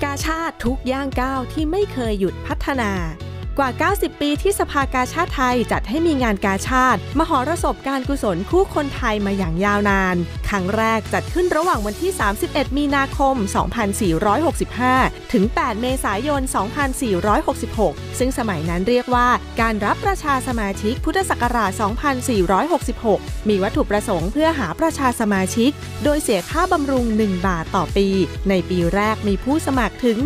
งานกาชาติทุกย่างก้าวที่ไม่เคยหยุดพัฒนา กว่า 90 ปีที่สภากาชาติไทยจัดให้มีงานกาชาติ มหรสพการกุศลคู่คนไทยมาอย่างยาวนาน ครั้งแรกจัดขึ้นระหว่างวันที่ 31 มีนาคม 2465 ถึง 8 เมษายน 2466 ซึ่งสมัยนั้นเรียกว่า การรับประชาสมาชิกพุทธศักราช 2466 มีวัตถุประสงค์เพื่อหาประชาสมาชิก โดยเสียค่าบำรุง 1 บาทต่อปี ในปีแรกมีผู้สมัครถึง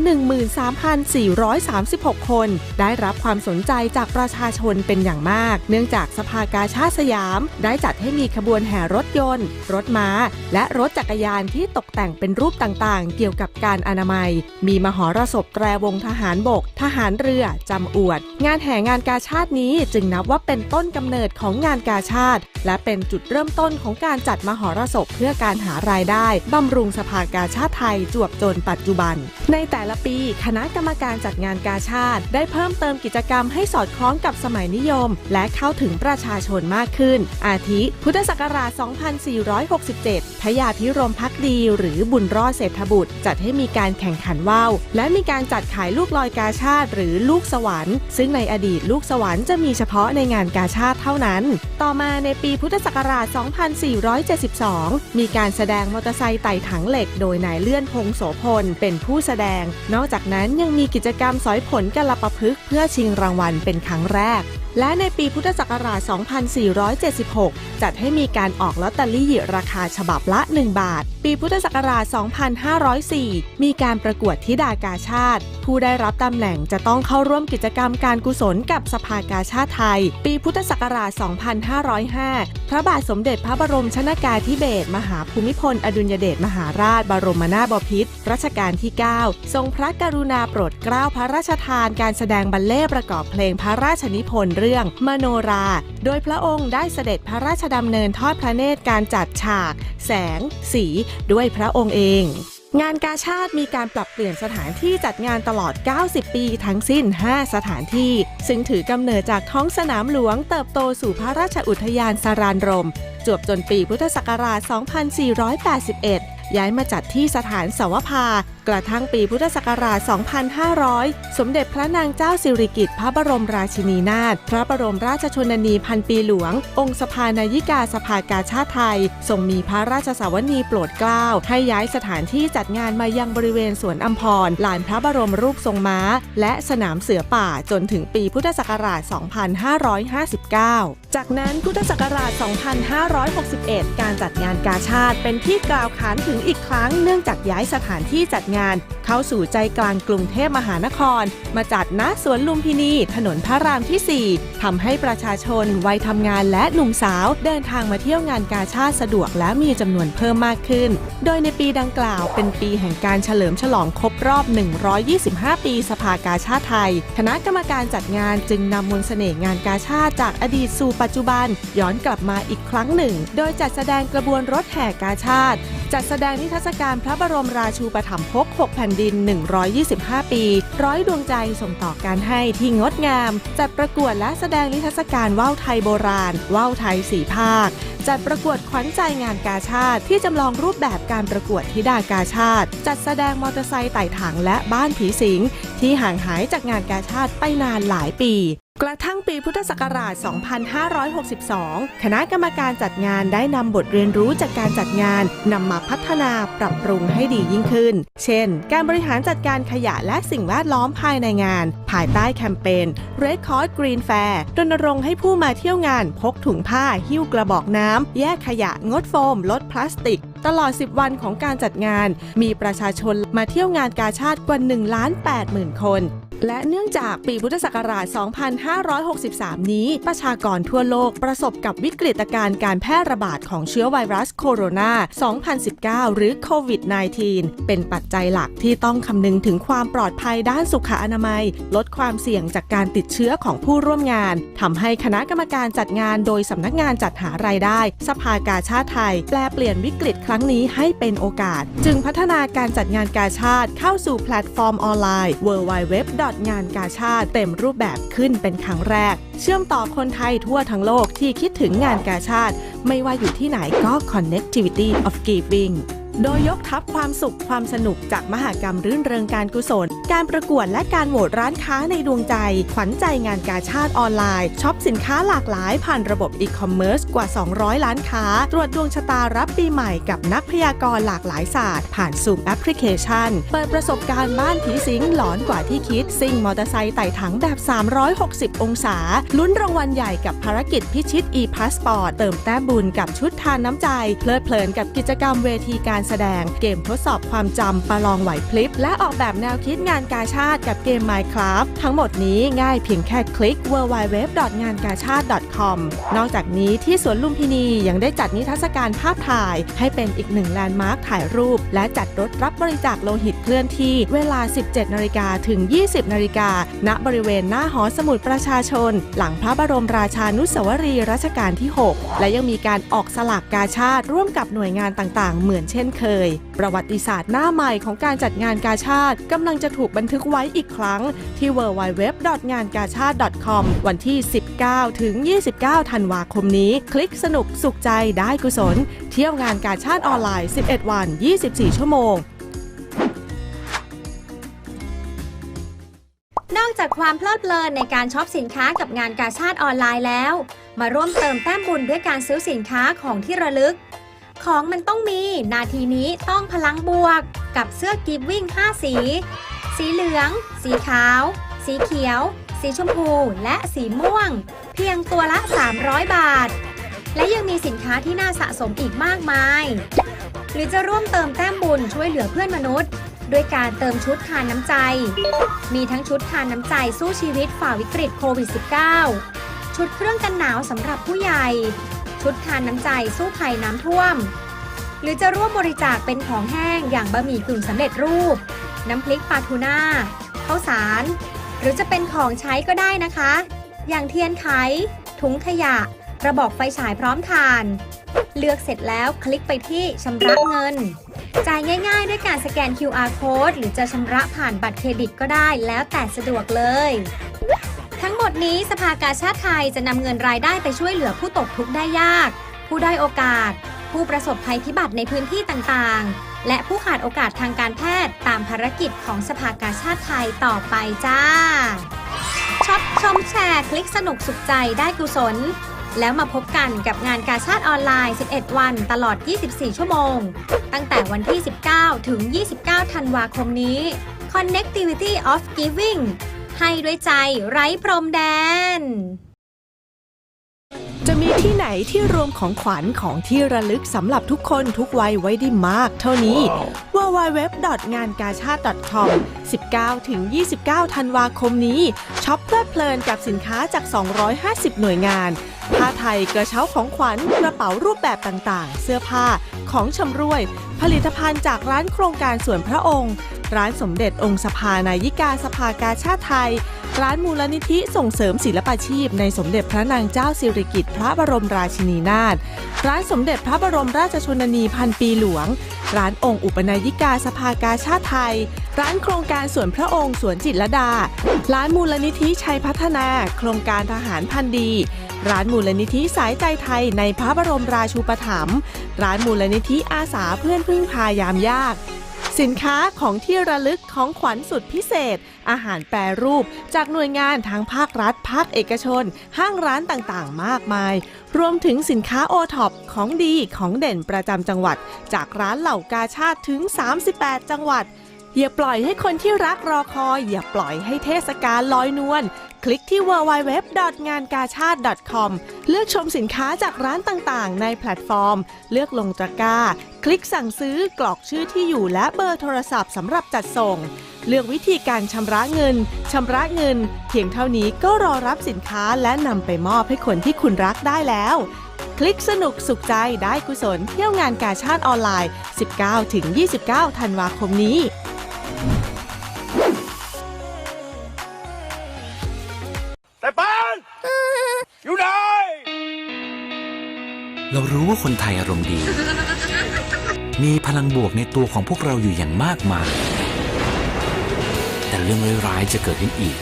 13,436 คน ได้รับความสนใจจากประชาชนเป็นอย่างมาก เนื่องจากสภากาชาติสยาม ได้จัดให้มีขบวนแห่รถยนต์ รถม้า และรถจักรยานที่ตกแต่งเป็นรูปต่างๆ เกี่ยวกับการอนามัย มีมหรสพแตรวงทหารบก ทหารเรือจำอวด งานแห่งานกาชาตินี้จึงนับว่าเป็นต้นกำเนิดของงานกาชาติ และเป็นจุดเริ่มต้นของการจัดมหรสพเพื่อการหารายได้บำรุงสภากาชาติไทยจวบจนปัจจุบัน ในแต่ละปีคณะกรรมการจัดงานกาชาติได้เพิ่มเติมกิจกรรมให้สอดคล้องกับสมัยนิยม และเข้าถึงประชาชนมากขึ้น อาทิ พุทธศักราช 2467พระยาพิรมพักดี หรือบุญรอดเศรษฐบุตร จัดให้มีการแข่งขันว่าว และมีการจัดขายลูกลอยกาชาติ หรือลูกสวรรค์ ซึ่งในอดีตลูกสวรรค์จะมีเฉพาะในงานกาชาติเท่านั้น ต่อมาในปีพุทธศักราช 2472 มีการแสดงมอเตอร์ไซค์ไต่ถังเหล็ก โดยนายเลื่อนพงโสพลเป็นผู้แสดง นอกจากนั้นยังมีกิจกรรมสอยผลกลปะพฤกษ์เพื่อชิงรางวัลเป็นครั้งแรก และในปีพุทธศักราช 2476 จัดให้มีการออกลอตเตอรี่ราคาฉบับละ 1 บาท ปีพุทธศักราช 2504 มีการประกวดธิดากาชาติ ผู้ได้รับตำแหน่งจะต้องเข้าร่วมกิจกรรมการกุศลกับสภากาชาติไทย ปีพุทธศักราช 2505 พระบาทสมเด็จพระบรมชนากาธิเบศรมหาภูมิพล อดุลยเดชมหาราช บรมนาถบพิตรรัชกาลที่ 9 ทรงพระกรุณาโปรดเกล้าพระราชทานการแสดงบัลเล่ประกอบเพลงพระราชนิพนธ์เรื่องมโนรา โดยพระองค์ได้เสด็จพระราชดำเนินทอดพระเนตรการจัดฉาก แสง สี ด้วยพระองค์เองงานกาชาติมีการปรับเปลี่ยนสถานที่จัดงานตลอด 90 ปีทั้งสิ้น 5 สถานที่ ซึ่งถือกำเนิดจากท้องสนามหลวงเติบโตสู่พระราชอุทยานสารานรม จวบจนปีพุทธศักราช 2481 ย้ายมาจัดที่สถานสวภา กระทั่งปีพุทธศักราช 2500 สมเด็จพระนางเจ้าสิริกิติ์พระบรมราชินีนาถ พระบรมราชชนนีพันปีหลวง องค์สภานายิกาสภากาชาติไทย ทรงมีพระราชสาวนีโปรดเกล้า ให้ย้ายสถานที่จัดงานมายังบริเวณสวนอัมพร ลานพระบรมรูปทรงม้า และสนามเสือป่าจนถึงปีพุทธศักราช 2559จากนั้นพุทธศักราช 2561 การจัดงานกาชาติเป็นที่กล่าวขานถึงอีกครั้งเนื่องจากย้ายสถานที่จัดงาน เข้าสู่ใจกลางกรุงเทพมหานคร มาจัดณสวนลุมพินีถนนพระรามที่ 4ทำให้ประชาชนวัยทำงานและหนุ่มสาว เดินทางมาเที่ยวงานกาชาติสะดวกและมีจำนวนเพิ่มมากขึ้น โดยในปีดังกล่าว เป็นปีแห่งการเฉลิมฉลองครบรอบ 125 ปีสภากาชาติไทย คณะกรรมการจัดงานจึงนำมนต์เสน่ห์งานกาชาติจากอดีตสู่ปัจจุบัน ย้อนกลับมาอีกครั้งหนึ่ง โดยจัดแสดงกระบวนรถแห่กาชาติ จัดแสดงนิทรรศการพระบรมราชูปถัมภก6 แผ่นดิน 125 ปี ร้อยดวงใจส่งต่อการให้ที่งดงาม จัดประกวดและแสดงนิทรรศการว่าวไทยโบราณ ว่าวไทยสีภาค จัดประกวดขวัญใจงานกาชาติ ที่จำลองรูปแบบการประกวดธิดากาชาติ จัดแสดงมอเตอร์ไซค์ไต่ถังและบ้านผีสิง ที่ห่างหายจากงานกาชาติไปนานหลายปี กระทั่งปีพุทธศักราช 2562 คณะกรรมการจัดงานได้นำบทเรียนรู้จากการจัดงานนำมาพัฒนาปรับปรุงให้ดียิ่งขึ้น เช่น การบริหารจัดการขยะและสิ่งแวดล้อมภายในงาน ภายใต้แคมเปญ Red Cross Green Fair รณรงค์ให้ผู้มาเที่ยวงาน พกถุงผ้า หิ้วกระบอกน้ำ แยกขยะงดโฟม ลดพลาสติก ตลอด 10 วันของการจัดงาน มีประชาชนมาเที่ยวงานกาชาติกว่า1ล้าน8หมื่นคนและเนื่องจากปีพุทธศักราช 2563 นี้ ประชากรทั่วโลกประสบกับวิกฤตการณ์การแพร่ระบาดของเชื้อไวรัสโคโรนา 2019 หรือโควิด -19 เป็นปัจจัยหลักที่ต้องคำนึงถึงความปลอดภัยด้านสุขอนามัย ลดความเสี่ยงจากการติดเชื้อของผู้ร่วมงาน ทำให้คณะกรรมการจัดงานโดยสำนักงานจัดหารายได้ สภากาชาติไทย แปลเปลี่ยนวิกฤตครั้งั้งนี้ให้เป็นโอกาส จึงพัฒนาการจัดงานกาชาติเข้าสู่แพลตฟอร์มออนไลน์ www. งานกาชาติเต็มรูปแบบขึ้นเป็นครั้งแรก เชื่อมต่อคนไทยทั่วทั้งโลกที่คิดถึงงานกาชาติ ไม่ว่าอยู่ที่ไหนก็ connectivity of giving โดยยกทัพความสุขความสนุกจากมหากรรมรื่นเริงการกุศล การประกวดและการโหวตร้านค้าในดวงใจ ขวัญใจงานกาชาติออนไลน์ช็อปสินค้าหลากหลายผ่านระบบอีคอมเมิร์ซกว่า 200 ล้านค้า ตรวจดวงชะตารับปีใหม่กับนักพยากรณ์หลากหลายศาสตร์ ผ่านซูมแอปพลิเคชัน เปิดประสบการณ์บ้านผีสิงหลอนกว่าที่คิดซิ่งมอเตอร์ไซค์ไต่ถังแบบ 360 องศา ลุ้นรางวัลใหญ่กับภารกิจพิชิต e-passport เติมแต้มบุญกับชุดทานน้ำใจเพลิดเพลินกับกิจกรรมเวทีการแสดง เกมทดสอบความจำประลองไหวพลิบ และออกแบบแนวคิดงานกาชาติกับเกม Minecraft ทั้งหมดนี้ง่ายเพียงแค่คลิก www. งานกาชาติ .com นอกจากนี้ที่สวนลุมพินียังได้จัดนิทรรศการภาพถ่าย ให้เป็นอีกหนึ่งแลนด์มาร์คถ่ายรูป และจัดรถรับบริจาคโลหิตเคลื่อนที่เวลา 17 นาฬิกาถึง 20 นาฬิกา ณ บริเวณหน้าหอสมุดประชาชน หลังพระบรมราชานุสาวรีย์รัชกาลที่ 6 และยังมีการออกสลากกาชาติร่วมกับหน่วยงานต่างๆ เหมือนเช่นเคย ประวัติศาสตร์หน้าใหม่ของการจัดงานกาชาติกำลังจะถูกบันทึกไว้อีกครั้ง ที่ www. งานกาชาติ .com วันที่ 19 ถึง 29 ธันวาคมนี้ คลิกสนุกสุขใจได้กุศล เที่ยวงานกาชาติออนไลน์ 11 วัน 24 ชั่วโมงนอกจากความเพลิดเพลินในการช็อปสินค้ากับงานกาชาติออนไลน์แล้ว มาร่วมเติมแต้มบุญด้วยการซื้อสินค้าของที่ระลึก ของมันต้องมี นาทีนี้ต้องพลังบวก กับเสื้อกิฟวิ่ง 5 สี สีเหลือง สีขาว สีเขียว สีชมพู และสีม่วง เพียงตัวละ 300 บาท และยังมีสินค้าที่น่าสะสมอีกมากมาย หรือจะร่วมเติมแต้มบุญช่วยเหลือเพื่อนมนุษย์ด้วยการเติมชุดทานน้ำใจ มีทั้งชุดทานน้ำใจสู้ชีวิตฝ่าวิกฤตโควิด -19 ชุดเครื่องกันหนาวสำหรับผู้ใหญ่ ชุดทานน้ำใจสู้ภัยน้ำท่วม หรือจะร่วมบริจาคเป็นของแห้งอย่างบะหมี่กึ่งสำเร็จรูป น้ำพริกปลาทูน่าข้าวสาร หรือจะเป็นของใช้ก็ได้นะคะ อย่างเทียนไข ถุงขยะ กระบอกไฟฉายพร้อมทาน เลือกเสร็จแล้วคลิกไปที่ชำระเงิน จ่ายง่าย ๆ ด้วยการสแกน QR code หรือจะชำระผ่านบัตรเครดิตก็ได้แล้วแต่สะดวกเลย ทั้งหมดนี้สภากาชาติไทยจะนำเงินรายได้ไปช่วยเหลือผู้ตกทุกข์ได้ยาก ผู้ได้อยโอกาส ผู้ประสบภัยพิบัติในพื้นที่ต่างๆ และผู้ขาดโอกาสทางการแพทย์ตามภารกิจของสภากาชาติไทยต่อไปจ้าช็อปชมแชร์ คลิกสนุกสุขใจได้กุศล แล้วมาพบกันกับงานกาชาติออนไลน์ 11 วันตลอด 24 ชั่วโมง ตั้งแต่วันที่ 19 ถึง 29 ธันวาคมนี้ Connectivity of Giving ให้ด้วยใจไร้พรมแดน จะมีที่ไหนที่รวมของขวัญของที่ระลึกสำหรับทุกคนทุกวัยไว้ได้มากเท่านี้ www. งานกาชาติ .com 19ถึง29 ธันวาคมนี้ช็อปเพลิดเพลินกับสินค้าจาก 250 หน่วยงานผ้าไทยกระเช้าของขวัญกระเป๋ารูปแบบต่างๆ เสื้อผ้าของชำร่วย ผลิตภัณฑ์จากร้านโครงการส่วนพระองค์ ร้านสมเด็จองค์สภานายิกาสภากาชาติไทย ร้านมูลนิธิส่งเสริมศิลปาชีพ ในสมเด็จพระนางเจ้าสิริกิติ์พระบรมราชินีนาถร้านสมเด็จพระบรมราชชนนีพันปีหลวง ร้านองค์อุปนายิกาสภากาชาติไทย ร้านโครงการสวนพระองค์สวนจิตรลดา ร้านมูลนิธิชัยพัฒนา โครงการทหารพันดี ร้านมูลนิธิสายใจไทยในพระบรมราชูปถัมภ์ร้านมูลนิธิอาสาเพื่อนพึ่งพายามยาก สินค้าของที่ระลึกของขวัญสุดพิเศษ อาหารแปรรูป จากหน่วยงานทั้งภาครัฐ ภาคเอกชน ห้างร้านต่างๆ มากมาย รวมถึงสินค้าโอท็อปของดีของเด่นประจำจังหวัด จากร้านเหล่ากาชาติถึง 38 จังหวัดอย่าปล่อยให้คนที่รักรอคอย อย่าปล่อยให้เทศกาลลอยนวล คลิกที่ www. งานกาชาติ .com เลือกชมสินค้าจากร้านต่างๆ ในแพลตฟอร์ม เลือกลงตะกร้า คลิกสั่งซื้อกรอกชื่อที่อยู่และเบอร์โทรศัพท์สำหรับจัดส่ง เลือกวิธีการชำระเงินชำระเงิน เพียงเท่านี้ก็รอรับสินค้าและนำไปมอบให้คนที่คุณรักได้แล้ว คลิกสนุกสุขใจได้กุศลเที่ยวงานกาชาติออนไลน์ 19-29 ธันวาคมนี้ แต่ปานอยู่ไหน เรารู้ว่าคนไทยอารมณ์ดี มีพลังบวกในตัวของพวกเราอยู่อย่างมากมาย แต่เรื่องร้ายๆจะเกิดขึ้นอีก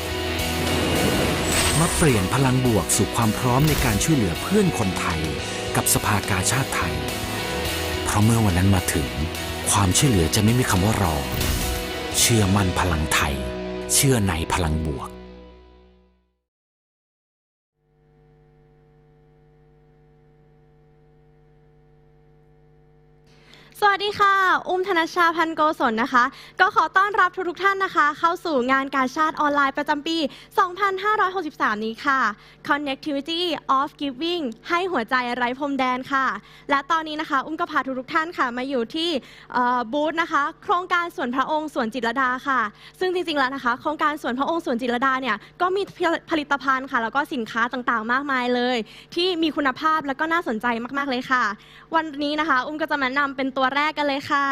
มาเปลี่ยนพลังบวกสู่ความพร้อมในการช่วยเหลือเพื่อนคนไทย กับสภากาชาติไทย เพราะเมื่อวันนั้นมาถึง ความช่วยเหลือจะไม่มีคำว่ารอ เชื่อมั่นพลังไทย เชื่อในพลังบวก สวัสดีค่ะ อุ้มธนชชาพันโกศลนะคะ ก็ขอต้อนรับทุกๆท่านนะคะ เข้าสู่งานการชาติออนไลน์ประจำปี 2563 นี้ค่ะ Connectivity of Giving ให้หัวใจไร้พรมแดนค่ะ และตอนนี้นะคะ อุ้มก็พาทุกๆท่านค่ะ มาอยู่ที่บูธนะคะ โครงการสวนพระองค์สวนจิตรดาค่ะ ซึ่งจริงๆแล้วนะคะ โครงการสวนพระองค์สวนจิตรดาเนี่ย ก็มีผลิตภัณฑ์ค่ะ แล้วก็สินค้าต่างๆ มากมายเลย ที่มีคุณภาพแล้วก็น่าสนใจมากๆเลยค่ะ วันนี้นะคะ อุ้มก็จะมาแนะนำเป็นตัวแรกกันเลยค่ะ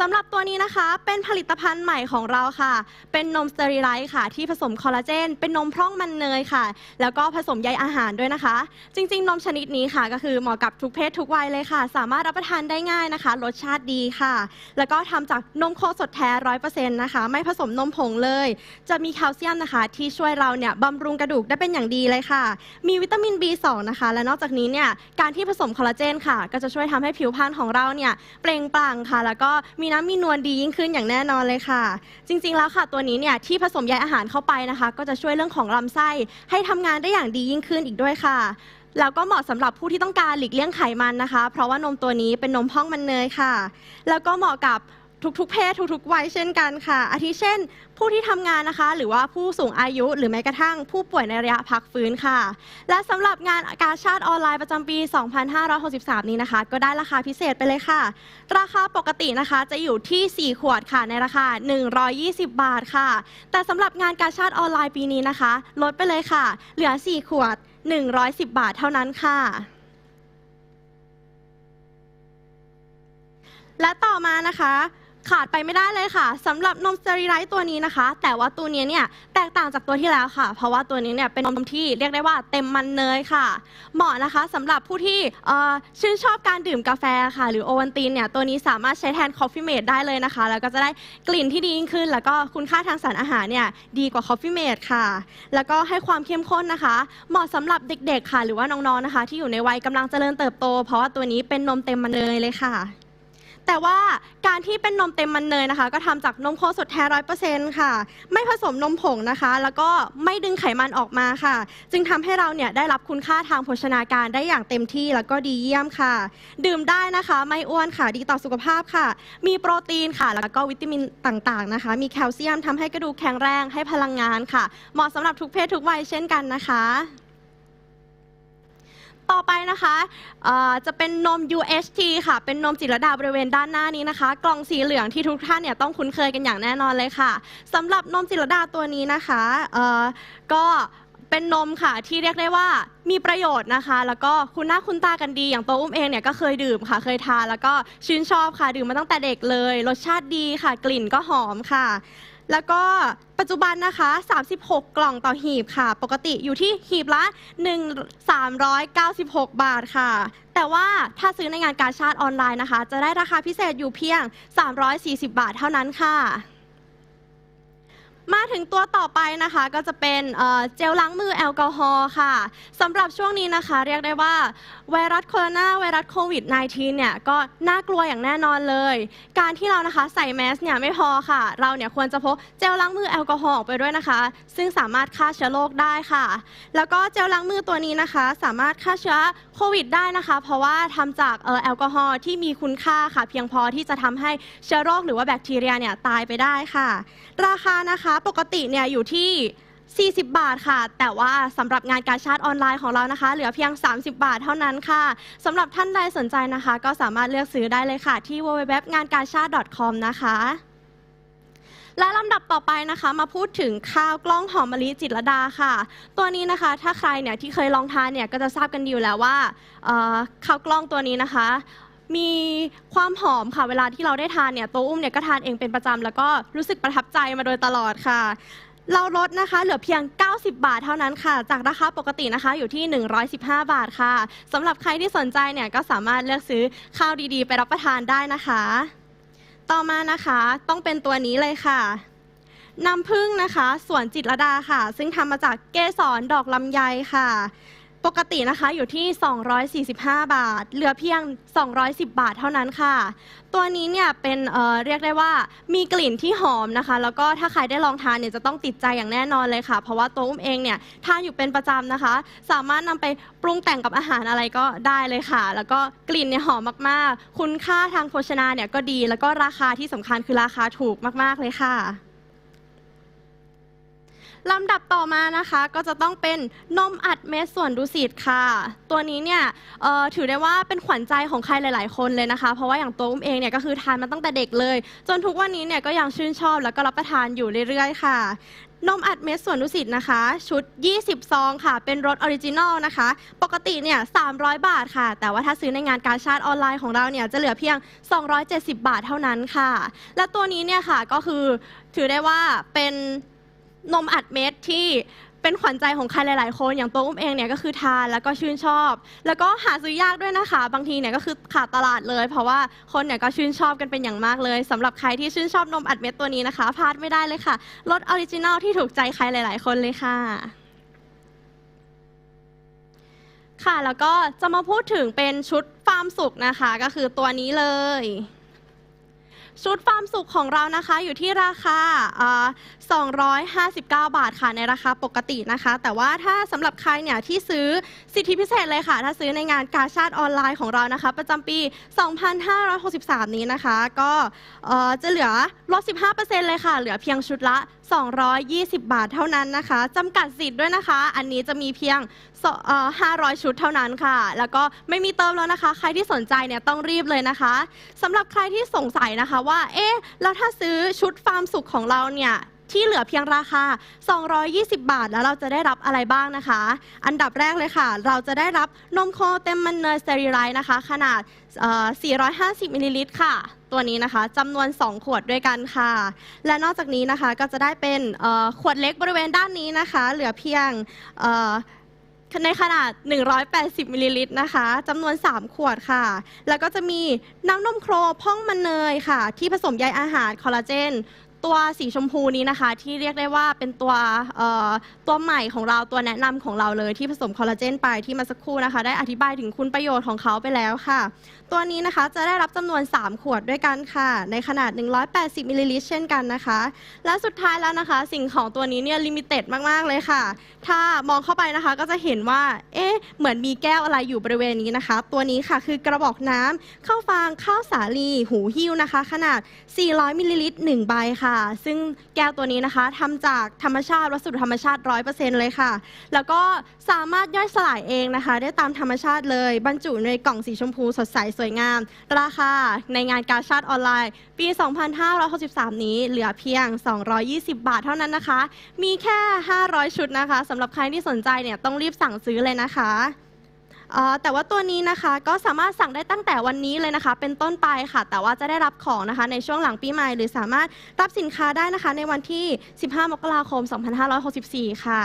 สำหรับตัวนี้นะคะเป็นผลิตภัณฑ์ใหม่ของเราค่ะ เป็นนมสเตอริไลท์ค่ะ ที่ผสมคอลลาเจน เป็นนมพร่องมันเนยค่ะ แล้วก็ผสมใยอาหารด้วยนะคะ จริง ๆ นมชนิดนี้ค่ะ ก็คือเหมาะกับทุกเพศทุกวัยเลยค่ะ สามารถรับประทานได้ง่ายนะคะ รสชาติดีค่ะ แล้วก็ทำจากนมโคสดแท้ร้อยเปอร์เซ็นต์นะคะ ไม่ผสมนมผงเลย จะมีแคลเซียมนะคะ ที่ช่วยเราเนี่ยบำรุงกระดูกได้เป็นอย่างดีเลยค่ะ มีวิตามิน B2 นะคะ และนอกจากนี้เนี่ยการที่ผสมคอลลาเจนค่ะ ก็จะช่วยทำให้ผิวพรรณของเราเนี่ยเปล่งปลั่งค่ะ แล้วก็มีีน้ำมีนวลดียิ่งขึ้นอย่างแน่นอนเลยค่ะ จริง ๆ แล้วค่ะ ตัวนี้เนี่ยที่ผสมใยอาหารเข้าไปนะคะ ก็จะช่วยเรื่องของลำไส้ให้ทำงานได้อย่างดียิ่งขึ้นอีกด้วยค่ะแล้วก็เหมาะสำหรับผู้ที่ต้องการหลีกเลี่ยงไขมันนะคะ เพราะว่านมตัวนี้เป็นนมพ่องมันเนยค่ะ แล้วก็เหมาะกับ ทุกๆ เพศทุกๆวัยเช่นกันค่ะ อาทิเช่น ผู้ที่ทำงานนะคะ หรือว่าผู้สูงอายุหรือแม้กระทั่งผู้ป่วยในระยะพักฟื้นค่ะ และสำหรับงานกาชาติออนไลน์ประจำปี 2563 นี้นะคะ ก็ได้ราคาพิเศษไปเลยค่ะ ราคาปกตินะคะจะอยู่ที่ 4 ขวดค่ะในราคา 120 บาทค่ะ แต่สำหรับงานกาชาติออนไลน์ปีนี้นะคะ ลดไปเลยค่ะ เหลือ 4 ขวด 110 บาทเท่านั้นค่ะและต่อมานะคะ ขาดไปไม่ได้เลยค่ะสำหรับนมสเตอริไลท์ตัวนี้นะคะ แต่ว่าตัวนี้เนี่ยแตกต่างจากตัวที่แล้วค่ะ เพราะว่าตัวนี้เนี่ยเป็นนมที่เรียกได้ว่าเต็มมันเนยค่ะ เหมาะนะคะสำหรับผู้ที่ชื่นชอบการดื่มกาแฟค่ะ หรือโอวัลตินเนี่ยตัวนี้สามารถใช้แทนคอฟฟี่เมดได้เลยนะคะ แล้วก็จะได้กลิ่นที่ดียิ่งขึ้น แล้วก็คุณค่าทางสารอาหารเนี่ยดีกว่าคอฟฟี่เมดค่ะ แล้วก็ให้ความเข้มข้นนะคะ เหมาะสำหรับเด็กๆค่ะ หรือว่าน้องๆนะคะ ที่อยู่ในวัยกำลังเจริญเติบโต เพราะว่าตัวนี้เป็นนมเต็มมันเนยเลยค่ะ แต่ว่าการที่เป็นนมเต็มมันเนยนะคะ ก็ทำจากนมโคสดแท้ร้อยเปอร์เซ็นต์ค่ะ ไม่ผสมนมผงนะคะ แล้วก็ไม่ดึงไขมันออกมาค่ะ จึงทำให้เราเนี่ยได้รับคุณค่าทางโภชนาการได้อย่างเต็มที่แล้วก็ดีเยี่ยมค่ะ ดื่มได้นะคะ ไม่อ้วนค่ะดีต่อสุขภาพค่ะ มีโปรตีนค่ะ แล้วก็วิตามินต่างๆนะคะ มีแคลเซียมทำให้กระดูกแข็งแรงให้พลังงานค่ะ เหมาะสำหรับทุกเพศทุกวัยเช่นกันนะคะ ต่อไปนะคะจะเป็นนม UHT ค่ะ เป็นนมจิตรดาบริเวณด้านหน้านี้นะคะ กล่องสีเหลืองที่ทุกท่านเนี่ยต้องคุ้นเคยกันอย่างแน่นอนเลยค่ะสำหรับนมจิตรดาตัวนี้นะคะก็เป็นนมค่ะที่เรียกได้ว่ามีประโยชน์นะคะ แล้วก็คุณหน้าคุณตากันดี อย่างตัวอุ้มเองเนี่ยก็เคยดื่มค่ะ เคยทานแล้วก็ชื่นชอบค่ะ ดื่มมาตั้งแต่เด็กเลย รสชาติดีค่ะ กลิ่นก็หอมค่ะ แล้วก็ปัจจุบันนะคะ 36 กล่องต่อหีบค่ะ ปกติอยู่ที่หีบละ 1 396 บาทค่ะ แต่ว่าถ้าซื้อในงานการชาติออนไลน์นะคะ จะได้ราคาพิเศษอยู่เพียง 340 บาทเท่านั้นค่ะ มาถึงตัวต่อไปนะคะก็จะเป็นเจลล้างมือแอลกอฮอล์ค่ะสำหรับช่วงนี้นะคะ เรียกได้ว่า ไวรัสโคโรนาไวรัสโควิด -19 เนี่ยก็น่ากลัวอย่างแน่นอนเลย การที่เรานะคะใส่แมสเนี่ยไม่พอค่ะ เราเนี่ยควรจะพกเจลล้างมือแอลกอฮอล์ออกไปด้วยนะคะ ซึ่งสามารถฆ่าเชื้อโรคได้ค่ะ แล้วก็เจลล้างมือตัวนี้นะคะ สามารถฆ่าเชื้อโควิด ได้นะคะ เพราะว่าทำจากแอลกอฮอล์ที่มีคุณค่าค่ะ เพียงพอที่จะทำให้เชื้อโรคหรือว่าแบคทีเรียเนี่ยตายไปได้ค่ะ ราคานะคะปกติเนี่ยอยู่ที่ 40 บาทค่ะ แต่ว่าสำหรับงานการชาร์จออนไลน์ของเรานะคะ เหลือเพียง 30 บาทเท่านั้นค่ะสำหรับท่านใดสนใจนะคะ ก็สามารถเลือกซื้อได้เลยค่ะ ที่ www งานการชาติ .com นะคะ และลำดับต่อไปนะคะ มาพูดถึงข้าวกล้องหอมมะลิจิตรดาค่ะ ตัวนี้นะคะ ถ้าใครเนี่ยที่เคยลองทานเนี่ยก็จะทราบกันดีอยู่แล้วว่าเอ่อข้าวกล้องตัวนี้นะคะ มีความหอมค่ะ เวลาที่เราได้ทานเนี่ยตัวอุ้มเนี่ยก็ทานเองเป็นประจำแล้วก็รู้สึกประทับใจมาโดยตลอดค่ะ เราลดนะคะ เหลือเพียง 90 บาทเท่านั้นค่ะ จากราคาปกตินะคะอยู่ที่ 115 บาทค่ะสำหรับใครที่สนใจเนี่ยก็สามารถเลือกซื้อข้าวดีๆ ไปรับประทานได้นะคะ ต่อมานะคะต้องเป็นตัวนี้เลยค่ะน้ำผึ้งนะคะ สวนจิตรดาค่ะ ซึ่งทำมาจากเกสรดอกลำไยค่ะ ปกตินะคะอยู่ที่ 245 บาท เหลือเพียง 210 บาทเท่านั้นค่ะ ตัวนี้เนี่ยเป็นเเรียกได้ว่ามีกลิ่นที่หอมนะคะ แล้วก็ถ้าใครได้ลองทานเนี่ยจะต้องติดใจอย่างแน่นอนเลยค่ะ เพราะว่าตัวอุ้มเองเนี่ยทานอยู่เป็นประจำนะคะ สามารถนำไปปรุงแต่งกับอาหารอะไรก็ได้เลยค่ะ แล้วก็กลิ่นเนี่ยหอมมากๆ คุณค่าทางโภชนาเนี่ยก็ดี แล้วก็ราคาที่สำคัญคือราคาถูกมาก ๆเลยค่ะ ลำดับต่อมานะคะก็จะต้องเป็นนมอัดเม็ดส่วนดุสิตค่ะ ตัวนี้เนี่ยถือได้ว่าเป็นขวัญใจของใครหลาย ๆ คนเลยนะคะ เพราะว่าอย่างตัวอุ้มเองเนี่ยก็คือทานมาตั้งแต่เด็กเลย จนทุกวันนี้เนี่ยก็ยังชื่นชอบแล้วก็รับประทานอยู่เรื่อย ๆ ค่ะนมอัดเม็ดส่วนดุสิตนะคะ ชุด 20 ซองค่ะ เป็นรสออริจินอลนะคะ ปกติเนี่ย 300 บาทค่ะ แต่ว่าถ้าซื้อในงานการชาติออนไลน์ของเราเนี่ย จะเหลือเพียง 270 บาทเท่านั้นค่ะ และตัวนี้เนี่ยค่ะก็คือถือได้ว่าเป็น นมอัดเม็ดที่เป็นขวัญใจของใครหลาย ๆ คน อย่างตัวอุ้มเองเนี่ยก็คือทานแล้วก็ชื่นชอบ แล้วก็หาซื้อยากด้วยนะคะ บางทีเนี่ยก็คือขาดตลาดเลย เพราะว่าคนเนี่ยก็ชื่นชอบกันเป็นอย่างมากเลยสำหรับใครที่ชื่นชอบนมอัดเม็ดตัวนี้นะคะพลาดไม่ได้เลยค่ะรสออริจินัลที่ถูกใจใครหลาย ๆ คนเลยค่ะค่ะแล้วก็จะมาพูดถึงเป็นชุดฟาร์มสุกนะคะ ก็คือตัวนี้เลย ชุดฟาร์มสุกของเรานะคะ อยู่ที่ราคาอ่า 259 บาทค่ะในราคาปกตินะคะ แต่ว่าถ้าสำหรับใครเนี่ยที่ซื้อสิทธิพิเศษเลยค่ะ ถ้าซื้อในงานกาชาติออนไลน์ของเรานะคะ ประจำปี 2563 นี้นะคะ ก็จะเหลือลด 15%เลยค่ะ เหลือเพียงชุดละ 220 บาทเท่านั้นนะคะจำกัดสิทธิ์ด้วยนะคะ อันนี้จะมีเพียง 500 ชุดเท่านั้นค่ะ แล้วก็ไม่มีเติมแล้วนะคะ ใครที่สนใจเนี่ยต้องรีบเลยนะคะสำหรับใครที่สงสัยนะคะว่า เอ๊ะ แล้วถ้าซื้อชุดฟาร์มสุกของเราเนี่ย ที่เหลือเพียงราคา 220 บาท แล้วเราจะได้รับอะไรบ้างนะคะ อันดับแรกเลยค่ะ เราจะได้รับนมโคเต็มมันเนยสเตอริไลท์นะคะ ขนาดเอ่อ450 มิลลิลิตรค่ะ ตัวนี้นะคะจำนวน 2 ขวดด้วยกันค่ะ และนอกจากนี้นะคะก็จะได้เป็นขวดเล็กบริเวณด้านนี้นะคะ เหลือเพียงในขนาด 180 มิลลิลิตรนะคะจำนวน 3 ขวดค่ะ แล้วก็จะมีน้ำนมโครพ่องมันเนยค่ะ ที่ผสมใยอาหารคอลลาเจน ตัวสีชมพูนี้นะคะ ที่เรียกได้ว่าเป็นตัวตัวใหม่ของเราตัวแนะนำของเราเลยที่ผสมคอลลาเจนไปที่มาสักครู่นะคะ ได้อธิบายถึงคุณประโยชน์ของเขาไปแล้วค่ะ ตัวนี้นะคะจะได้รับจำนวน 3 ขวดด้วยกันค่ะ ในขนาด 180มิลลิลิตรเช่นกันนะคะ และสุดท้ายแล้วนะคะ สิ่งของตัวนี้เนี่ยลิมิเต็ดมาก ๆ เลยค่ะ ถ้ามองเข้าไปนะคะก็จะเห็นว่า เอ๊ะ เหมือนมีแก้วอะไรอยู่บริเวณนี้นะคะ ตัวนี้ค่ะคือกระบอกน้ำข้าวฟางข้าวสาลี หูหิ้วนะคะ ขนาด 400มิลลิลิตร1ใบค่ะซึ่งแก้วตัวนี้นะคะทำจากธรรมชาติวัสดุธรรมชาติ 100%เลยค่ะ แล้วก็สามารถย่อยสลายเองนะคะ ได้ตามธรรมชาติเลย บรรจุในกล่องสีชมพูสดใสสวยงาม ราคาในงานกาชาติออนไลน์ ปี 2563 นี้เหลือเพียง 220 บาทเท่านั้นนะคะ มีแค่ 500 ชุดนะคะสำหรับใครที่สนใจเนี่ยต้องรีบสั่งซื้อเลยนะคะ เอ่อแต่ว่าตัวนี้นะคะก็สามารถสั่งได้ตั้งแต่วันนี้เลยนะคะ เป็นต้นไปค่ะ แต่ว่าจะได้รับของนะคะในช่วงหลังปีใหม่ หรือสามารถรับสินค้าได้นะคะ ในวันที่ 15 มกราคม 2564 ค่ะ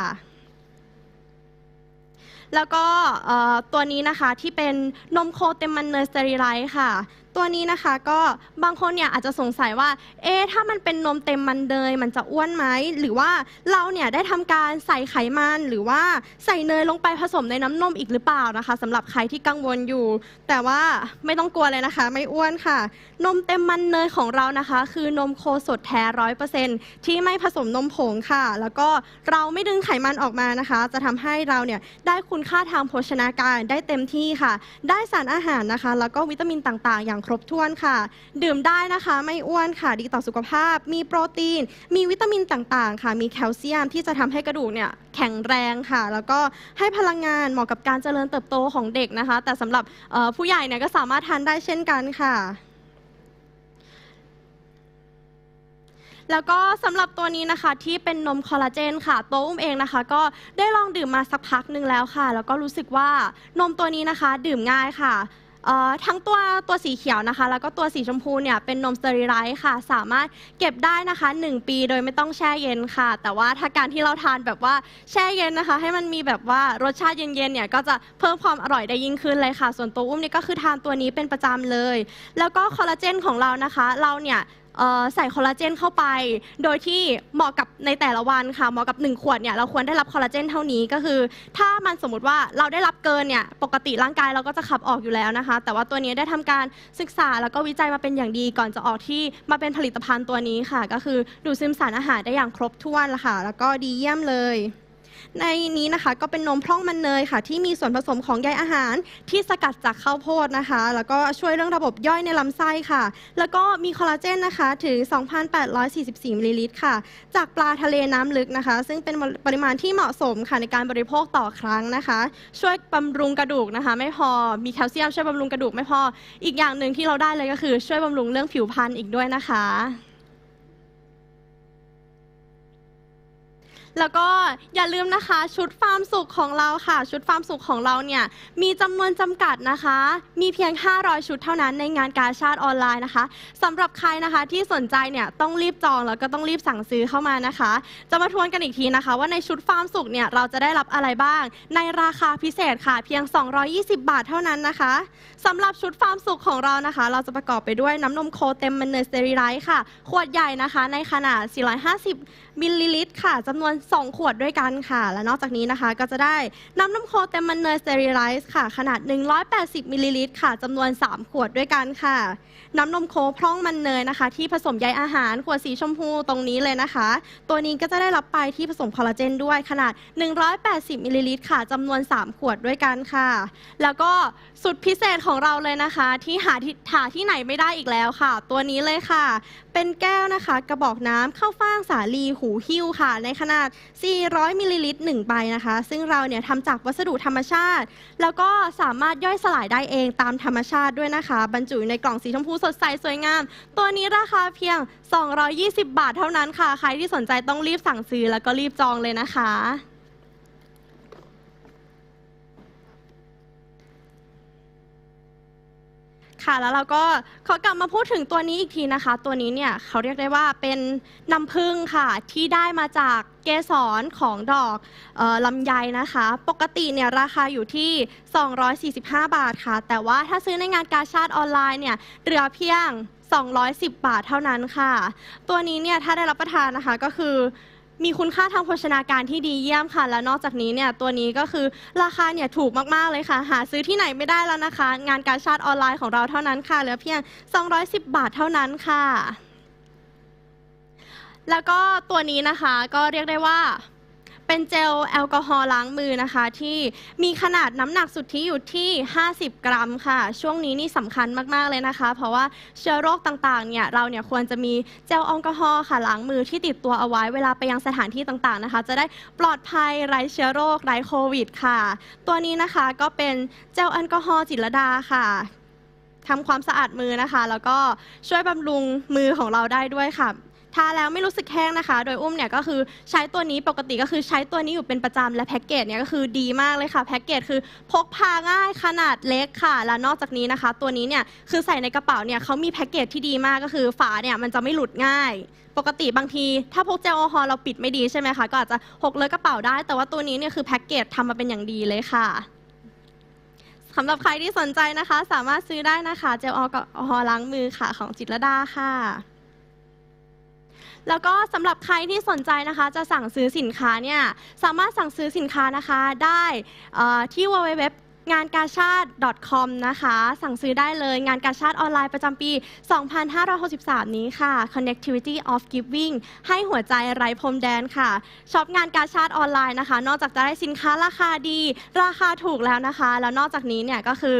แล้วก็เอ่อตัวนี้นะคะที่เป็นนมโคเต็มมันเนยสเตอริไลท์ค่ะ ตัวนี้นะคะก็บางคนเนี่ยอาจจะสงสัยว่า เอ๊ะถ้ามันเป็นนมเต็มมันเนยมันจะอ้วนไหมหรือว่าเราเนี่ยได้ทำการใส่ไขมันหรือว่าใส่เนยลงไปผสมในน้ำนมอีกหรือเปล่านะคะสำหรับใครที่กังวลอยู่ แต่ว่าไม่ต้องกลัวเลยนะคะ ไม่อ้วนค่ะ นมเต็มมันเนยของเรานะคะ คือนมโคสดแท้ร้อยเปอร์เซ็นที่ไม่ผสมนมผงค่ะ แล้วก็เราไม่ดึงไขมันออกมานะคะ จะทำให้เราเนี่ยได้คุณค่าทางโภชนาการได้เต็มที่ค่ะ ได้สารอาหารนะคะ แล้วก็วิตามินต่าง ๆ อย่างครบถ้วนค่ะ ดื่มได้นะคะไม่อ้วนค่ะ ดีต่อสุขภาพ มีโปรตีน มีวิตามินต่างๆ ค่ะ มีแคลเซียมที่จะทำให้กระดูกเนี่ยแข็งแรงค่ะ แล้วก็ให้พลังงานเหมาะกับการเจริญเติบโตของเด็กนะคะ แต่สำหรับผู้ใหญ่เนี่ยก็สามารถทานได้เช่นกันค่ะแล้วก็สำหรับตัวนี้นะคะที่เป็นนมคอลลาเจนค่ะ ตัวอุ้มเองนะคะ ก็ได้ลองดื่มมาสักพักหนึ่งแล้วค่ะ แล้วก็รู้สึกว่านมตัวนี้นะคะ ดื่มง่ายค่ะ ทั้งตัวตัวสีเขียวนะคะ แล้วก็ตัวสีชมพูเนี่ยเป็นนมสเตอริไลท์ค่ะ สามารถเก็บได้นะคะ 1 ปีโดยไม่ต้องแช่เย็นค่ะ แต่ว่าถ้าการที่เราทานแบบว่าแช่เย็นนะคะ ให้มันมีแบบว่ารสชาติเย็นๆเนี่ยก็จะเพิ่มความอร่อยได้ยิ่งขึ้นเลยค่ะ ส่วนตัวอุ้มเนี่ยก็คือทานตัวนี้เป็นประจำเลย แล้วก็คอลลาเจนของเรานะคะ เราเนี่ย เอ่อใส่คอลลาเจนเข้าไป โดยที่เหมาะกับในแต่ละวันค่ะ เหมาะกับ 1 ขวดเนี่ยเราควรได้รับคอลลาเจนเท่านี้ก็คือ ถ้ามันสมมติว่าเราได้รับเกินเนี่ยปกติร่างกายเราก็จะขับออกอยู่แล้วนะคะ แต่ว่าตัวนี้ได้ทำการศึกษาแล้วก็วิจัยมาเป็นอย่างดีก่อนจะออกที่มาเป็นผลิตภัณฑ์ตัวนี้ค่ะ ก็คือดูดซึมสารอาหารได้อย่างครบถ้วนละค่ะ แล้วก็ดีเยี่ยมเลย ในนี้นะคะก็เป็นนมพร่องมันเนยค่ะ ที่มีส่วนผสมของใยอาหารที่สกัดจากข้าวโพดนะคะ แล้วก็ช่วยเรื่องระบบย่อยในลำไส้ค่ะ แล้วก็มีคอลลาเจนนะคะถึง 2,844มิลลิลิตรค่ะ จากปลาทะเลน้ำลึกนะคะ ซึ่งเป็นปริมาณที่เหมาะสมค่ะในการบริโภคต่อครั้งนะคะ ช่วยบำรุงกระดูกนะคะ ไม่พอมีแคลเซียมช่วยบำรุงกระดูกไม่พออีกอย่างหนึ่งที่เราได้เลยก็คือช่วยบำรุงเรื่องผิวพรรณอีกด้วยนะคะ แล้วก็อย่าลืมนะคะชุดฟาร์มสุขของเราค่ะ ชุดฟาร์มสุขของเราเนี่ยมีจำนวนจำกัดนะคะ มีเพียง 500 ชุดเท่านั้นในงานกาชาติออนไลน์นะคะสำหรับใครนะคะที่สนใจเนี่ยต้องรีบจองแล้วก็ต้องรีบสั่งซื้อเข้ามานะคะ จะมาทวนกันอีกทีนะคะ ว่าในชุดฟาร์มสุขเนี่ยเราจะได้รับอะไรบ้าง ในราคาพิเศษค่ะ เพียง 220 บาทเท่านั้นนะคะสำหรับชุดฟาร์มสุขของเรานะคะ เราจะประกอบไปด้วยน้ำนมโคเต็มมันเนยสเตอริไลท์ค่ะ ขวดใหญ่นะคะ ในขนาด 450มิลลิลิตรค่ะจำนวน 2 ขวดด้วยกันค่ะ และนอกจากนี้นะคะก็จะได้น้ำน้ำโคเต็มมันเนยสเตอริไลซ์ค่ะ ขนาด 180มิลลิลิตรค่ะจำนวน 3 ขวดด้วยกันค่ะน้ำนมโคพร่องมันเนยนะคะ ที่ผสมใยอาหารขวดสีชมพูตรงนี้เลยนะคะ ตัวนี้ก็จะได้รับไปที่ผสมคอลลาเจนด้วยขนาด 180มิลลิลิตรค่ะจำนวน 3 ขวดด้วยกันค่ะ แล้วก็สุดพิเศษของเราเลยนะคะ ที่หาที่หาที่ไหนไม่ได้อีกแล้วค่ะ ตัวนี้เลยค่ะ เป็นแก้วนะคะ กระบอกน้ำข้าวฟ่างสาลีหูหิ้วค่ะ ในขนาด 400มิลลิลิตร1ใบนะคะ ซึ่งเราเนี่ยทำจากวัสดุธรรมชาติ แล้วก็สามารถย่อยสลายได้เองตามธรรมชาติด้วยนะคะ บรรจุอยู่ในกล่องสีชมพูสดใสสวยงาม ตัวนี้ราคาเพียง 220 บาทเท่านั้นค่ะ ใครที่สนใจต้องรีบสั่งซื้อแล้วก็รีบจองเลยนะคะ ค่ะแล้วเราก็ขอกลับมาพูดถึงตัวนี้อีกทีนะคะ ตัวนี้เนี่ยเขาเรียกได้ว่าเป็นน้ำผึ้งค่ะ ที่ได้มาจากเกสรของดอกออลำไยนะคะ ปกติเนี่ยราคาอยู่ที่ 245 บาทค่ะ แต่ว่าถ้าซื้อในงานกาชาติออนไลน์เนี่ยเหลือเพียง 210 บาทเท่านั้นค่ะ ตัวนี้เนี่ยถ้าได้รับประทานนะคะก็คือ มีคุณค่าทางโภชนาการที่ดีเยี่ยมค่ะ และนอกจากนี้เนี่ยตัวนี้ก็คือราคาเนี่ยถูกมากๆเลยค่ะ หาซื้อที่ไหนไม่ได้แล้วนะคะ งานการชาติออนไลน์ของเราเท่านั้นค่ะเหลือเพียง 210 บาทเท่านั้นค่ะ แล้วก็ตัวนี้นะคะก็เรียกได้ว่า เป็นเจลแอลกอฮอล์ล้างมือนะคะ ที่มีขนาดน้ำหนักสุทธิอยู่ที่ 50 กรัมค่ะ ช่วงนี้นี่สำคัญมาก ๆ เลยนะคะ เพราะว่าเชื้อโรคต่างๆเนี่ยเราเนี่ยควรจะมีเจลแอลกอฮอล์ค่ะล้างมือที่ติดตัวเอาไว้เวลาไปยังสถานที่ต่างๆนะคะ จะได้ปลอดภัยไร้เชื้อโรคไร้โควิดค่ะ ตัวนี้นะคะก็เป็นเจลแอลกอฮอล์จิตรดาค่ะทำความสะอาดมือนะคะ แล้วก็ช่วยบำรุงมือของเราได้ด้วยค่ะ ทาแล้วไม่รู้สึกแห้งนะคะ โดยอุ้มเนี่ยก็คือใช้ตัวนี้ปกติก็คือใช้ตัวนี้อยู่เป็นประจำและแพ็กเกจเนี่ยก็คือดีมากเลยค่ะแพ็กเกจคือพกพาง่ายขนาดเล็กค่ะ และนอกจากนี้นะคะ ตัวนี้เนี่ยคือใส่ในกระเป๋าเนี่ยเขามีแพ็กเกจที่ดีมากก็คือฝาเนี่ยมันจะไม่หลุดง่าย ปกติบางที ถ้าพกเจลแอลกอฮอล์เราปิดไม่ดีใช่ไหมคะก็อาจจะหกเลยกระเป๋าได้ แต่ว่าตัวนี้เนี่ยคือแพ็กเกจทำมาเป็นอย่างดีเลยค่ะสำหรับใครที่สนใจนะคะ สามารถซื้อได้นะคะ เจลแอลกอฮอล์ล้างมือค่ะของจิตรดาค่ะ แล้วก็สำหรับใครที่สนใจนะคะ จะสั่งซื้อสินค้าเนี่ยสามารถสั่งซื้อสินค้านะคะได้ที่ www งานกาชาติ .com นะคะ สั่งซื้อได้เลยงานกาชาติออนไลน์ประจำปี 2563 นี้ค่ะ Connectivity of Giving ให้หัวใจไร้พรมแดนค่ะช็อปงานกาชาติออนไลน์นะคะ นอกจากจะได้สินค้าราคาดี ราคาถูกแล้วนะคะ แล้วนอกจากนี้เนี่ยก็คือ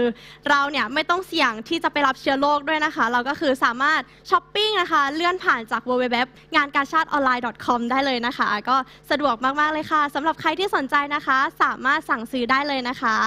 เราเนี่ยไม่ต้องเสี่ยงที่จะไปรับเชื้อโรคด้วยนะคะ เราก็คือสามารถช้อปปิ้งนะคะเลื่อนผ่านจาก www งานกาชาติออนไลน์ .com ได้เลยนะคะ ก็สะดวกมาก ๆ เลยค่ะสำหรับใครที่สนใจนะคะ สามารถสั่งซื้อได้เลยนะคะ